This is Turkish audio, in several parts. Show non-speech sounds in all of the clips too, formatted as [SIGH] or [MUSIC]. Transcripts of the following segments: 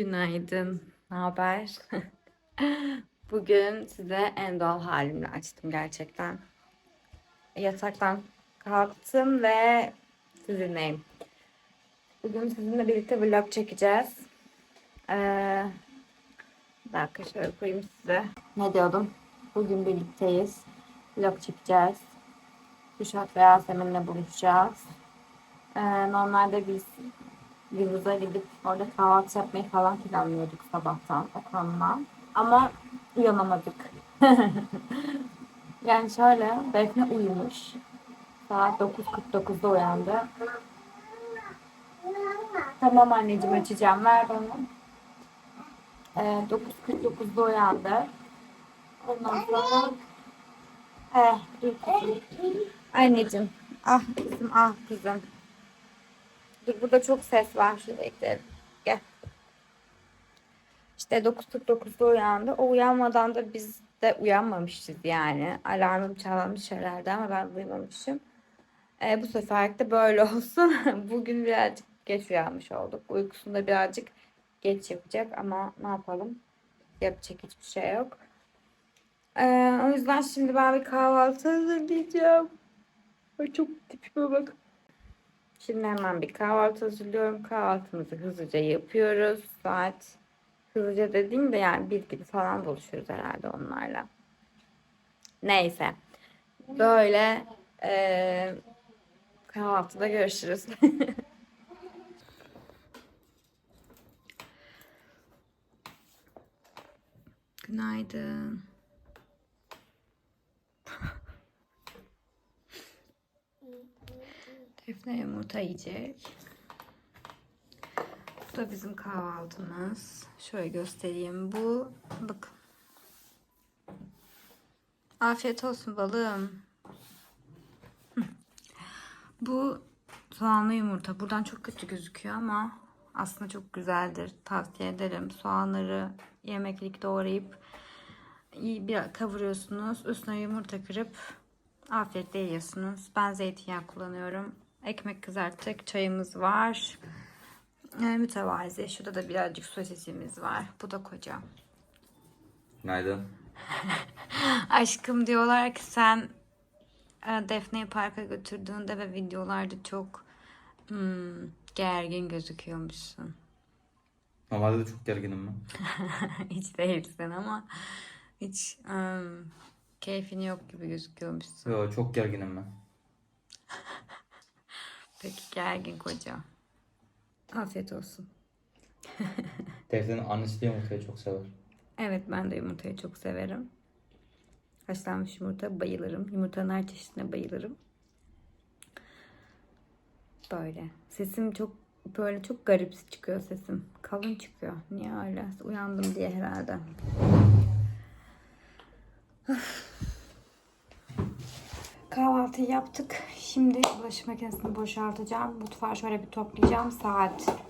Günaydın. Ne haber? [LAUGHS] Bugün size en doğal halimle açtım gerçekten. Yataktan kalktım ve sizinleyim. Bugün sizinle birlikte vlog çekeceğiz. Ee, bir dakika şöyle koyayım size. Ne diyordum? Bugün birlikteyiz. Vlog çekeceğiz. Kuşat ve Yasemin'le buluşacağız. Ee, normalde biz Yıldız'a gidip orada kahvaltı yapmayı falan planlıyorduk sabahtan okulundan. Ama uyanamadık. [LAUGHS] yani şöyle Defne uyumuş. Saat 9.49'da uyandı. Tamam anneciğim açacağım ver bana. Ee, 9.49'da uyandı. Ondan sonra eh. Anneciğim. Ah kızım ah kızım. Dur burada çok ses var. Şurada ekleyelim. Gel. İşte 9.49'da uyandı. O uyanmadan da biz de uyanmamışız yani. Alarmım çalmış herhalde ama ben uyumamışım. Ee, bu sefer de böyle [LAUGHS] olsun. Bugün birazcık geç uyanmış olduk. Uykusunda birazcık geç yapacak ama ne yapalım? Yapacak hiçbir şey yok. Ee, o yüzden şimdi ben bir kahvaltı hazırlayacağım. Ay çok tipime bak. Şimdi hemen bir kahvaltı hazırlıyorum. Kahvaltımızı hızlıca yapıyoruz. Saat hızlıca dediğim de yani bir gibi falan buluşuruz herhalde onlarla. Neyse. Böyle eee kahvaltıda görüşürüz. [LAUGHS] Günaydın. Defne yumurta yiyecek. Bu da bizim kahvaltımız. Şöyle göstereyim. Bu bak. Afiyet olsun balım. [LAUGHS] Bu soğanlı yumurta. Buradan çok kötü gözüküyor ama aslında çok güzeldir. Tavsiye ederim. Soğanları yemeklik doğrayıp iyi bir kavuruyorsunuz. Üstüne yumurta kırıp afiyetle yiyorsunuz. Ben zeytinyağı kullanıyorum. Ekmek kızarttık. Çayımız var. E, mütevazi. Şurada da birazcık sosisimiz var. Bu da koca. Günaydın. [LAUGHS] Aşkım diyorlar ki sen e, Defne'yi parka götürdüğünde ve videolarda çok hmm, gergin gözüküyormuşsun. Normalde de çok gerginim ben. [LAUGHS] hiç değilsin ama hiç hmm, keyfin yok gibi gözüküyormuşsun. Yo çok gerginim ben. Peki gergin koca. Afiyet olsun. [LAUGHS] Defne'nin annesi de yumurtayı çok sever. Evet ben de yumurtayı çok severim. Haşlanmış yumurta bayılırım. Yumurtanın her çeşidine bayılırım. Böyle. Sesim çok böyle çok garip çıkıyor sesim. Kalın çıkıyor. Niye öyle? Uyandım diye herhalde. Kahvaltı yaptık. Şimdi bulaşık makinesini boşaltacağım. Mutfağı şöyle bir toplayacağım. Saat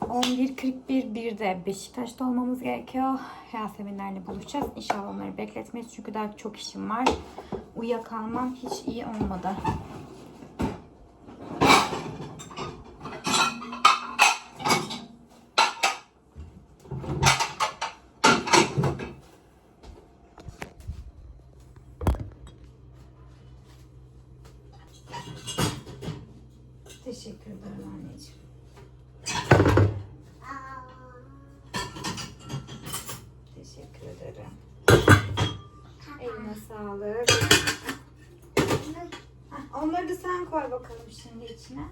11.41 1'de Beşiktaş'ta olmamız gerekiyor. Yaseminlerle buluşacağız. İnşallah onları bekletmeyiz. Çünkü daha çok işim var. Uyuyakalmam hiç iyi olmadı. Teşekkür ederim anneciğim. Teşekkür ederim. Eline sağlık. Heh, Onları da sen koy bakalım şimdi içine.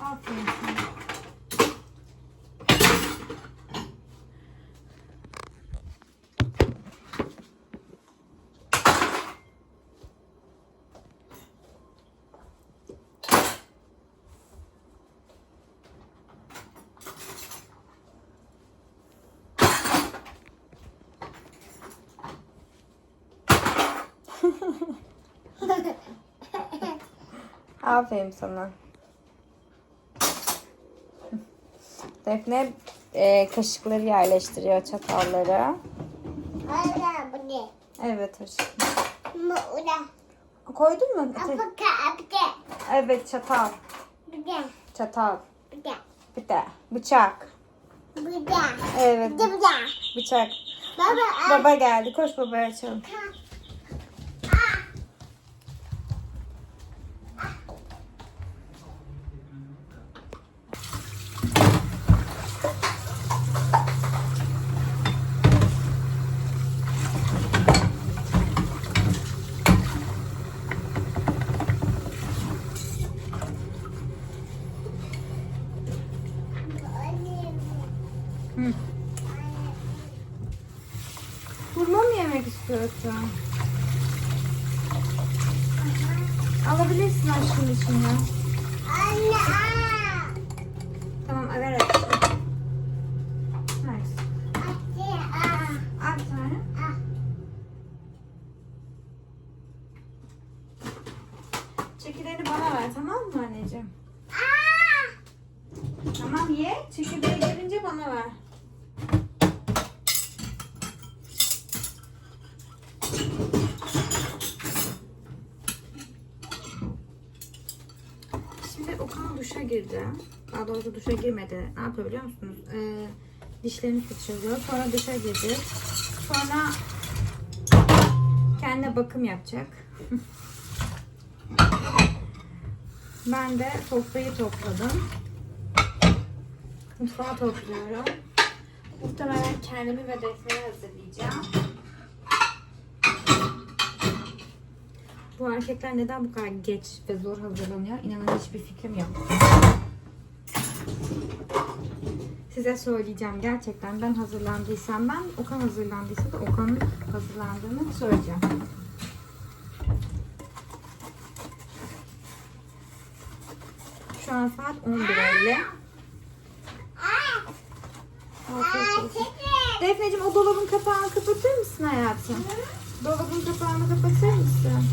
Aferin sana. Aferin sana. Defne e, kaşıkları yerleştiriyor çatalları. Ada bu ne? Evet aşkım. Bu. Koydun mu? Evet çatal. Bir de. Çatal. Bir de. Bir de bıçak. Bir de. Evet Bir de. Bıçak. Baba. Baba geldi. Koş babaya açalım. Hurma mı yemek istiyorsun? Alabilirsin aşkım içine. Anne. aa. Tamam ver aşkım. Nice. Anne. aa. Al bir tane. Aa. Çekirdeğini bana ver tamam mı anneciğim? Aa. Tamam ye. Çekirdeği gelince bana ver. Şimdi Okan girdi. Daha doğrusu duşa girmedi. Ne yapıyor biliyor musunuz? Ee, dişlerini fırçalıyor. Sonra duşa girdi. Sonra kendine bakım yapacak. [LAUGHS] ben de sofrayı topladım. Mutfağı topluyorum. Muhtemelen kendimi ve Defne'yi hazırlayacağım. Bu erkekler neden bu kadar geç ve zor hazırlanıyor? İnanın hiçbir fikrim yok. Size söyleyeceğim gerçekten ben hazırlandıysam ben, Okan hazırlandıysa da Okan'ın hazırlandığını söyleyeceğim. Şu an saat 11.50. Afiyet olsun. Defneciğim o dolabın kapağını kapatır mısın hayatım? Dolabın kapağını kapatır mısın?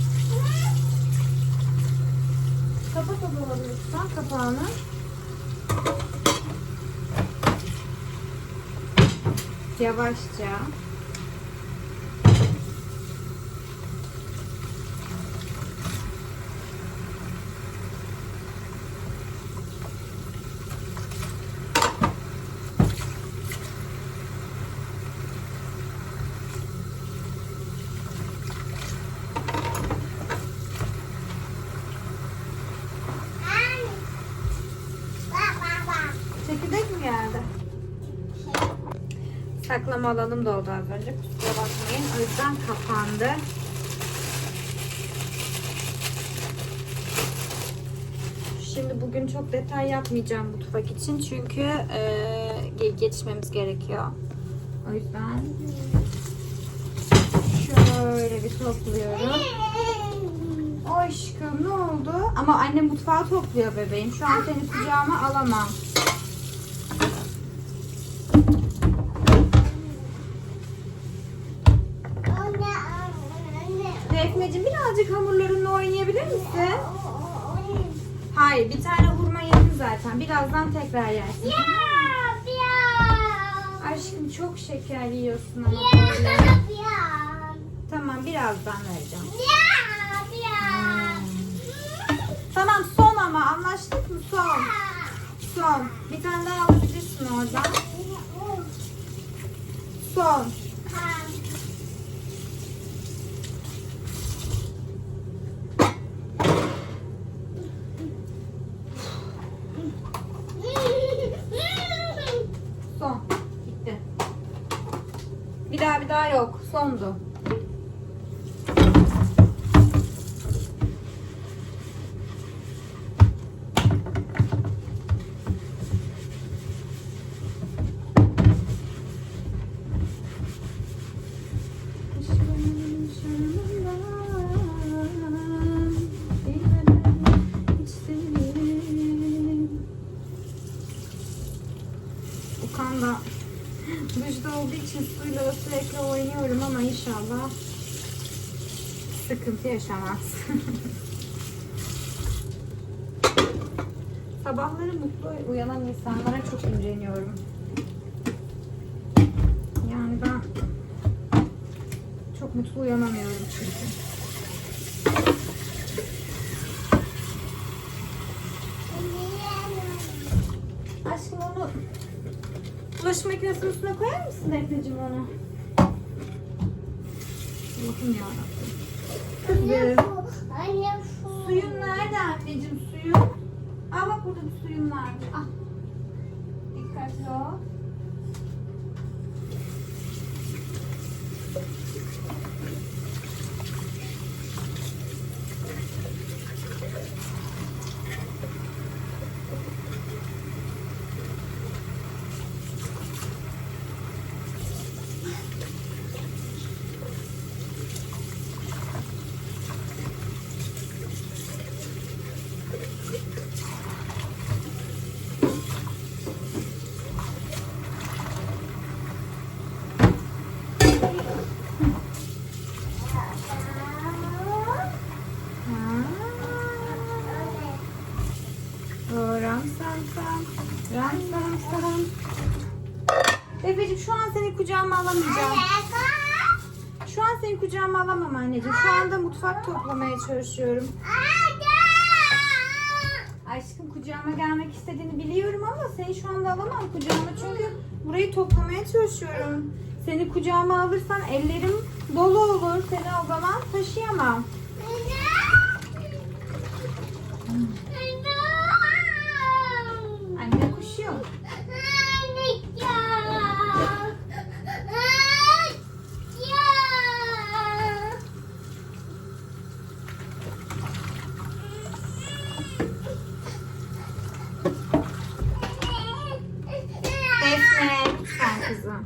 Kapat o dolabı lütfen kapağını. Yavaşça. Anne. Bak bak bak. Çekirdek mi geldi? Saklama alanım doldu az önce. Kusura bakmayın. O yüzden kapandı. Şimdi bugün çok detay yapmayacağım mutfak için. Çünkü ge- geçmemiz gerekiyor. O yüzden şöyle bir topluyorum. Aşkım ne oldu? Ama anne mutfağı topluyor bebeğim. Şu an seni kucağıma alamam. Anne. Anne. Defneciğim birazcık hamurlarınla oynayabilir misin? Hayır bir tane hurma yedin zaten. Birazdan tekrar yersin. Ya. Ya. Aşkım çok şeker yiyorsun ama Ya. böyle. Tamam birazdan vereceğim. Ya. Ya. Tamam son ama anlaştık mı? Son. Son. Bir tane daha alabilirsin oradan. Son. Son. Bitti. Bir daha bir daha yok. Sondu. sıkıntı yaşamaz. [LAUGHS] Sabahları mutlu uyanan insanlara çok imreniyorum. Yani ben çok mutlu uyanamıyorum çünkü. Aşkım onu bulaşık makinesinin üstüne koyar mısın Efe'cim onu? Bakın ya. Kızım. Anne su. Suyun nerede anneciğim suyun? Aa bak burada bir suyun vardı. Al. Dikkatli ol. Kucağıma alamayacağım. Şu an seni kucağıma alamam anneciğim. Şu anda mutfak toplamaya çalışıyorum. Aşkım kucağıma gelmek istediğini biliyorum ama seni şu anda alamam kucağıma çünkü burayı toplamaya çalışıyorum. Seni kucağıma alırsam ellerim dolu olur. Seni o zaman taşıyamam. Anne kuşuyor. Defne. Sen kızım.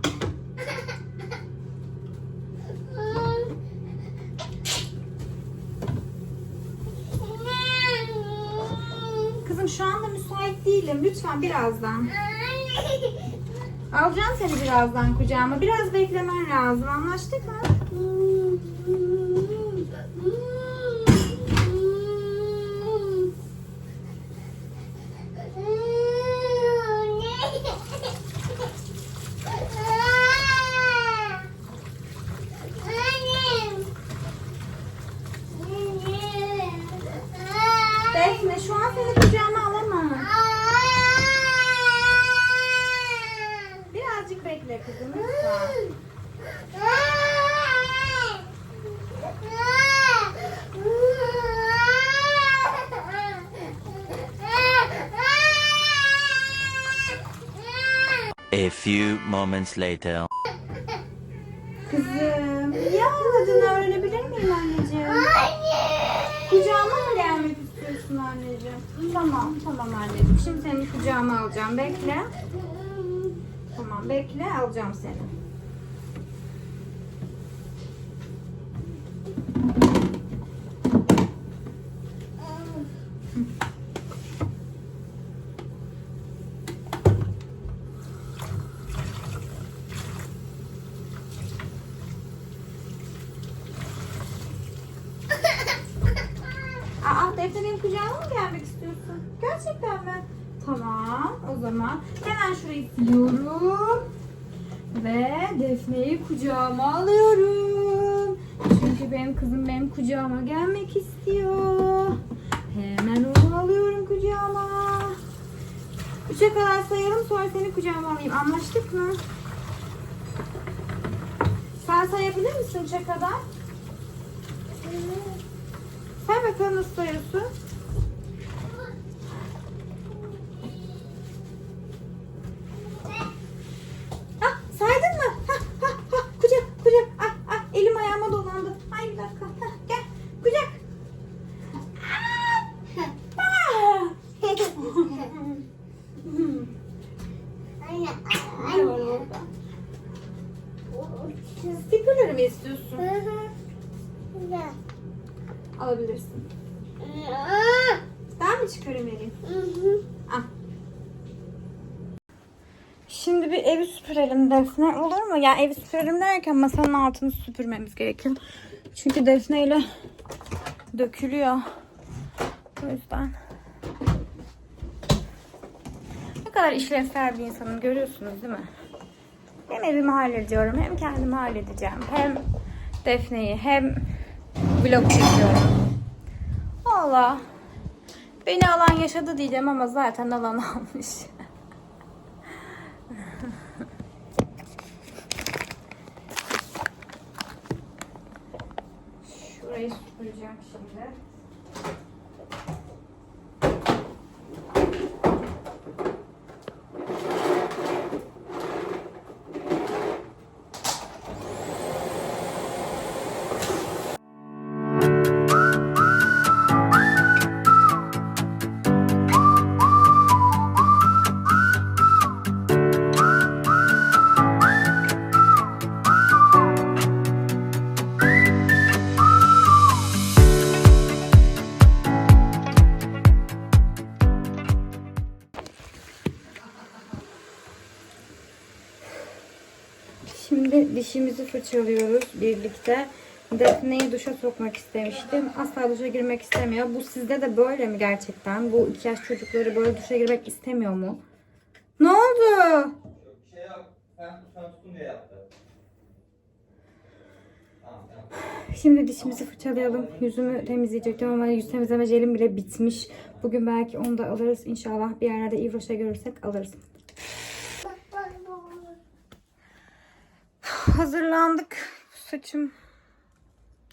Kızım şu anda müsait değilim. Lütfen birazdan. Alacağım seni birazdan kucağıma. Biraz beklemen lazım. Anlaştık mı? Defne şu an seni kucağıma alamam. Birazcık bekle kızım lütfen. A few moments later. Kızım niye ağladığını öğrenebilir miyim anneciğim? Kucağıma mı gelmek istiyorsun anneciğim? Tamam tamam anneciğim. Şimdi seni kucağıma alacağım. Bekle. Tamam bekle alacağım seni. Aa Defne benim kucağıma mı gelmek istiyorsun? Gerçekten mi? Tamam o zaman hemen şurayı siliyorum. Ve Defne'yi kucağıma alıyorum. Çünkü benim kızım benim kucağıma gelmek istiyor. Hemen onu alıyorum kucağıma. Üçe kadar sayalım sonra seni kucağıma alayım. Anlaştık mı? Sen sayabilir misin üçe kadar? Say bakalım nasıl sayıyorsun? Hah saydın mı? Hah hah hah kucak kucak. Ah ah elim ayağıma dolandı. Ay bir dakika. Hah, gel kucak. Ah! Ah! Ne var orada? Stickerları mı istiyorsun? Alabilirsin. Ben mi çıkarayım vereyim? Al. Şimdi bir evi süpürelim Defne. Olur mu? Ya evi süpürelim derken masanın altını süpürmemiz gerekiyor. Çünkü Defne ile dökülüyor. O yüzden. Ne kadar işlevsel bir insanım görüyorsunuz değil mi? Hem evimi hallediyorum hem kendimi halledeceğim. Hem Defne'yi hem vlog çekiyorum. Valla beni alan yaşadı diyeceğim ama zaten alan [LAUGHS] almış. Burayı süpüreceğim şimdi. Dişimizi fırçalıyoruz birlikte. Defne'yi duşa sokmak istemiştim. Asla duşa girmek istemiyor. Bu sizde de böyle mi gerçekten? Bu iki yaş çocukları böyle duşa girmek istemiyor mu? Ne oldu? Şey yaptı. Şimdi dişimizi fırçalayalım. Yüzümü temizleyecektim ama yüz temizleme jelim bile bitmiş. Bugün belki onu da alırız inşallah. Bir yerlerde İvroş'a görürsek alırız. Bak bak bak. Hazırlandık. Saçım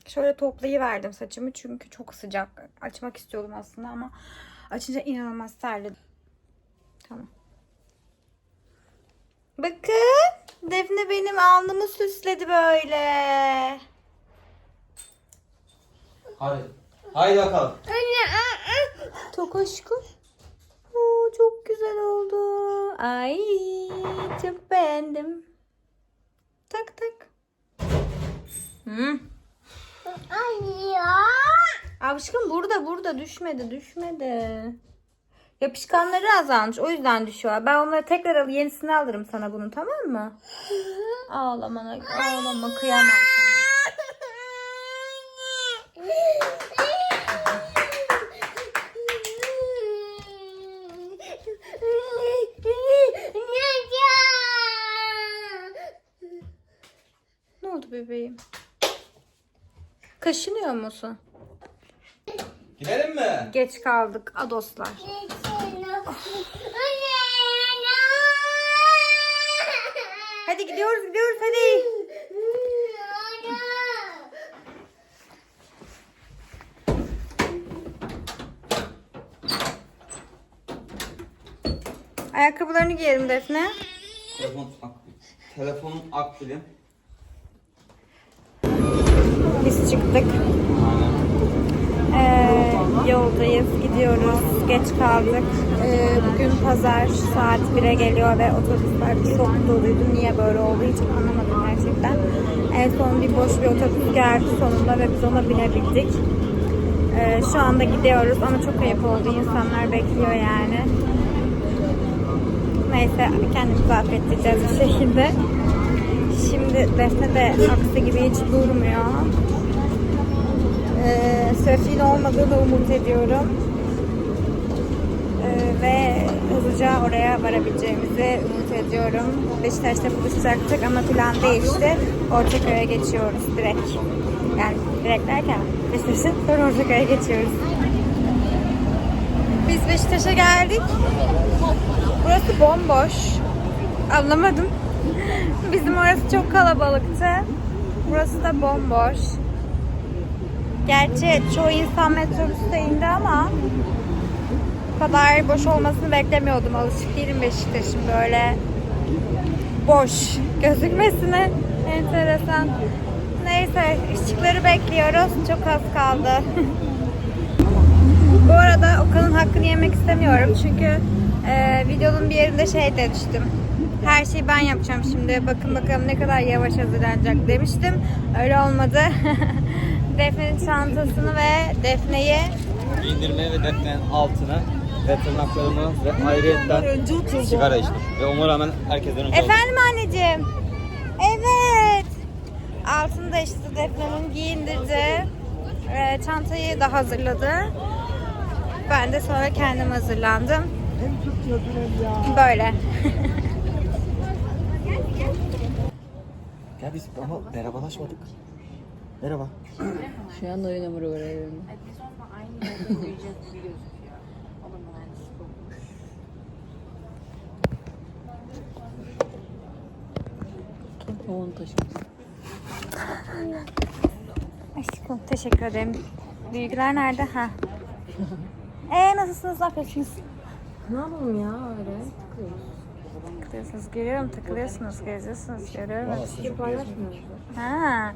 şöyle toplayıverdim saçımı çünkü çok sıcak. Açmak istiyordum aslında ama açınca inanılmaz terledim. Tamam. Bakın. Defne benim alnımı süsledi böyle. Hadi. Haydi bakalım. Çok aşkım. Oo, çok güzel oldu. Ay çok beğendim. Tak tak. Hmm. Aşkım burada burada düşmedi düşmedi. Yapışkanları azalmış o yüzden düşüyor. Ben onları tekrar al yenisini alırım sana bunu tamam mı? Ağlama ağlama kıyamam sana. Oldu bebeğim? Kaşınıyor musun? Gidelim mi? Geç kaldık adoslar. Hadi gidiyoruz gidiyoruz hadi. Ayakkabılarını giyelim Defne. Telefon akbil. Telefonun akbili. Biz çıktık. Ee, yoldayız, gidiyoruz. Geç kaldık. Ee, bugün pazar saat 1'e geliyor ve otobüsler çok doluydu. Niye böyle oldu hiç anlamadım gerçekten. En son bir boş bir otobüs geldi sonunda ve biz ona binebildik. Ee, şu anda gidiyoruz ama çok ayıp oldu. İnsanlar bekliyor yani. Neyse kendimizi affettireceğiz bir şekilde. Şimdi Defne de aksi gibi hiç durmuyor. Ee, Söfin olmadığını umut ediyorum. Ee, ve hızlıca oraya varabileceğimizi umut ediyorum. Beşiktaş'ta buluşacaktık ama plan değişti. Ortaköy'e geçiyoruz direkt. Yani direkt derken Beşiktaş'ın [LAUGHS] sonra Ortaköy'e geçiyoruz. Biz Beşiktaş'a geldik. Burası bomboş. Anlamadım. Bizim orası çok kalabalıktı. Burası da bomboş. Gerçi çoğu insan metrobüste indi ama bu kadar boş olmasını beklemiyordum. Alışık değilim Beşiktaş'ın böyle boş gözükmesine. [LAUGHS] Enteresan. Neyse ışıkları bekliyoruz. Çok az kaldı. Bu arada Okan'ın hakkını yemek istemiyorum. Çünkü e, videonun bir yerinde şey demiştim. Her şeyi ben yapacağım şimdi. Bakın bakalım ne kadar yavaş hazırlanacak demiştim. Öyle olmadı. [LAUGHS] Defne'nin çantasını ve Defne'yi İndirme ve defnenin altına ve tırnaklarımı ve ayrıyetten sigara içtim. Ve ona rağmen herkesten önce. Efendim anneciğim. Evet. Altını da işte Defne'nin giyindirdi. Ee, çantayı da hazırladı. Ben de sonra kendim hazırlandım. Böyle. [LAUGHS] Ya biz ama merhabalaşmadık. Merhaba. Şu anda öyle numara var evimde. Tavan taşı. Aşkım teşekkür ederim. Bilgiler nerede? Ha. [LAUGHS] Ee nasılsınız? Ne yapıyorsunuz? Ne yapalım ya öyle? Takılıyorsunuz, görüyorum. Takılıyorsunuz, geziyorsunuz, görüyorum. Hiç paylaşmıyoruz. Ha.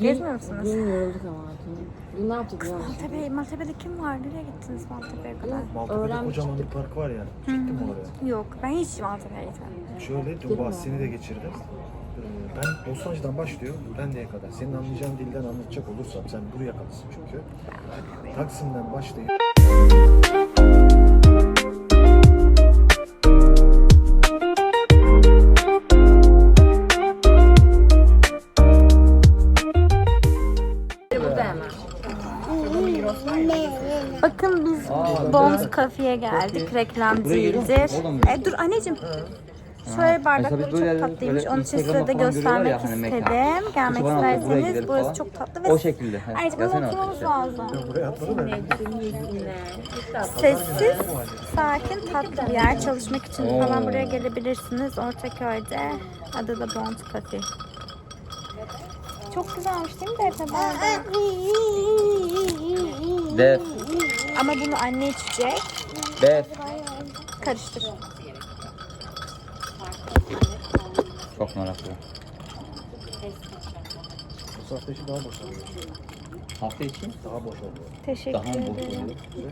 Gezmiyor musunuz? Dün yorulduk ama. Dün, dün ne yaptık biliyor musun? Maltepe, Maltepe'de kim var? Nereye gittiniz Maltepe'ye kadar? Maltepe'de Öğrenmiş kocaman bir park var ya. Gittim mi oraya? Yok, ben hiç Maltepe'ye gitmedim. Şöyle dün bahsini de geçirdim. Ee, Ben Bostancı'dan başlıyor, Pendik'e kadar. Senin anlayacağın dilden anlatacak olursam, sen buraya kalısın çünkü. Taksim'den başlayıp Bond Cafe'ye geldik. Reklam değildir. E, dur anneciğim. Şöyle bardakları çok böyle- tatlıymış. böyle Onun için size de göstermek ya hani istedim. Gelmek isterseniz burası çok tatlı ve O şekilde. Anneciğim bunu oturmamız lazım. Sessiz, sakin, tatlı bir yer. Çalışmak için Oo. falan buraya gelebilirsiniz. Ortaköy'de. Adı da Bond Cafe. Çok güzelmiş değil mi Defne? Def. Ama bunu anne içecek. Def. Karıştır. Çok meraklı. Bu saatte işi daha boş oluyor. Hafta içi Daha boş oluyor. Teşekkür daha mı boş ederim. oluyor?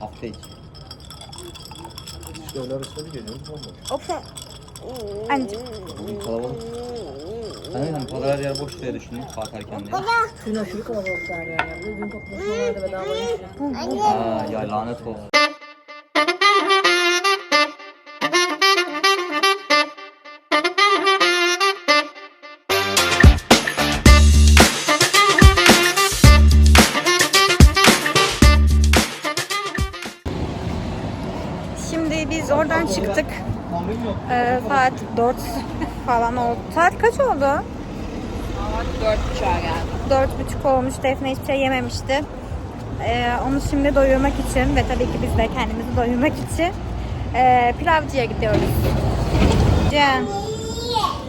Hafta içi. İşte öğle arasında bir geliyoruz. Anneciğim. Bugün kalabalık. Dedim pazar yer boş diye düşündüm kalkarken diye. Dün aşırı kalabalık her yer ya. Bir de Dün toplaşmalarda bedava Aa ya lanet olsun. Ee, saat 4 falan oldu. Saat kaç oldu? Dört buçuğa geldi. Dört buçuk olmuş. Defne hiçbir şey yememişti. Ee, onu şimdi doyurmak için ve tabii ki biz de kendimizi doyurmak için ee, pilavcıya gidiyoruz. Cem.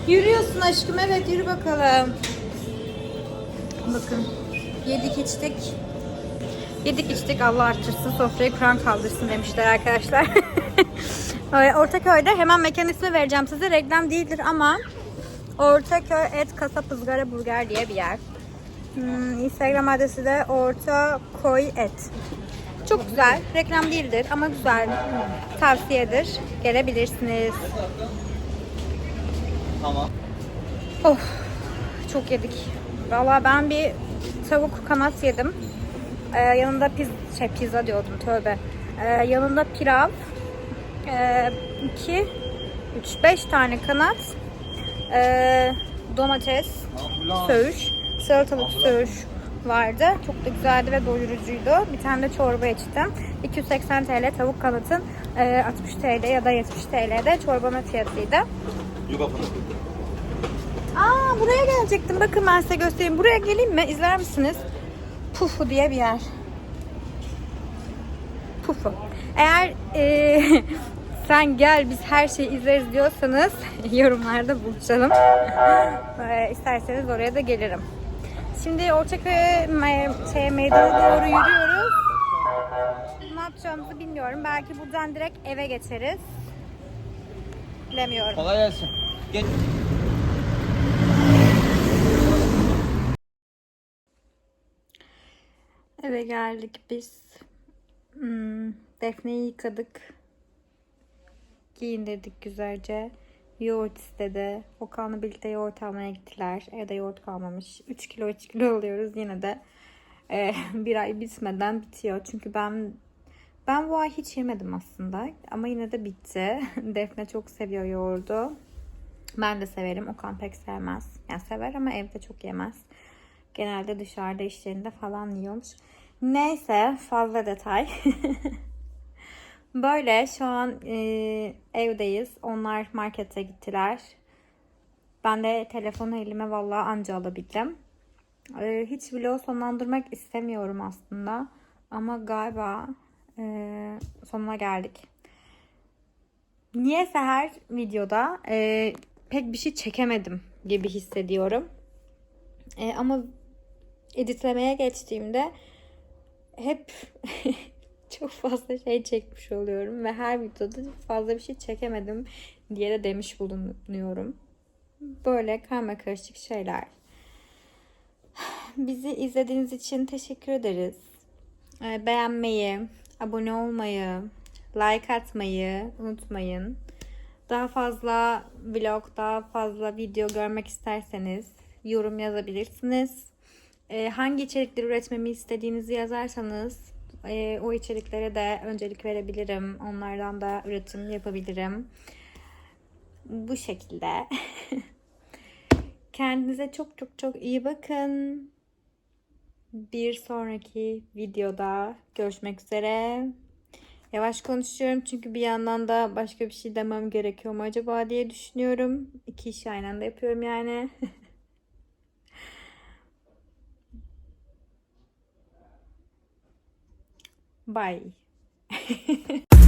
Yürüyorsun aşkım. Evet yürü bakalım. Bakın. Yedik içtik. Yedik içtik Allah arttırsın sofrayı Kur'an kaldırsın demişler arkadaşlar. [LAUGHS] Ee, Ortaköy'de hemen mekan ismi vereceğim size. Reklam değildir ama Ortaköy Et Kasap Izgara Burger diye bir yer. Hmm, Instagram adresi de Orta Koy Et. Çok güzel. Reklam değildir ama güzel. Tavsiyedir. Gelebilirsiniz. Tamam. Of. Çok yedik. Valla ben bir tavuk kanat yedim. Ee, yanında piz şey pizza diyordum tövbe. Ee, yanında pilav. 2 3 5 tane kanat. Ee, domates, söğüş, salatalık söğüş vardı. Çok da güzeldi ve doyurucuydu. Bir tane de çorba içtim. 280 TL tavuk kanatın e, 60 TL ya da 70 TL de çorbanın fiyatıydı. Aa buraya gelecektim. Bakın ben size göstereyim. Buraya geleyim mi? İzler misiniz? Pufu diye bir yer. Pufu. Eğer eee, sen gel biz her şeyi izleriz diyorsanız [LAUGHS] yorumlarda buluşalım. Eee, [LAUGHS] isterseniz oraya da gelirim. Şimdi Ortaköy me- şey, meydana doğru yürüyoruz. Ne yapacağımızı bilmiyorum. Belki buradan direkt eve geçeriz. Bilemiyorum. Kolay gelsin. Geç. Eve geldik biz. Hmm, Defne'yi yıkadık. Giyindirdik güzelce. Yoğurt istedi. Okan'la birlikte yoğurt almaya gittiler. Evde yoğurt kalmamış. 3 kilo 3 kilo alıyoruz yine de. e, [LAUGHS] bir ay bitmeden bitiyor. Çünkü ben ben bu ay hiç yemedim aslında. Ama yine de bitti. [LAUGHS] Defne çok seviyor yoğurdu. Ben de severim. Okan pek sevmez. Yani sever ama evde çok yemez. Genelde dışarıda işlerinde falan yiyormuş. Neyse fazla detay. [LAUGHS] Böyle şu an e, evdeyiz. Onlar markete gittiler. Ben de telefonu elime vallahi anca alabildim. E, hiç vlog sonlandırmak istemiyorum aslında. Ama galiba e, sonuna geldik. Niyeyse her videoda e, pek bir şey çekemedim gibi hissediyorum. E, ama editlemeye geçtiğimde hep [LAUGHS] çok fazla şey çekmiş oluyorum ve her videoda fazla bir şey çekemedim diye de demiş bulunuyorum. Böyle karma karışık şeyler. Bizi izlediğiniz için teşekkür ederiz. Ee, Beğenmeyi, abone olmayı, like atmayı unutmayın. Daha fazla vlog, daha fazla video görmek isterseniz yorum yazabilirsiniz. Ee, hangi içerikleri üretmemi istediğinizi yazarsanız e, o içeriklere de öncelik verebilirim. Onlardan da üretim yapabilirim. Bu şekilde. [LAUGHS] Kendinize çok çok çok iyi bakın. Bir sonraki videoda görüşmek üzere. Yavaş konuşuyorum çünkü bir yandan da başka bir şey demem gerekiyor mu acaba diye düşünüyorum. İki işi aynı anda yapıyorum yani. [LAUGHS] Bye. [LAUGHS]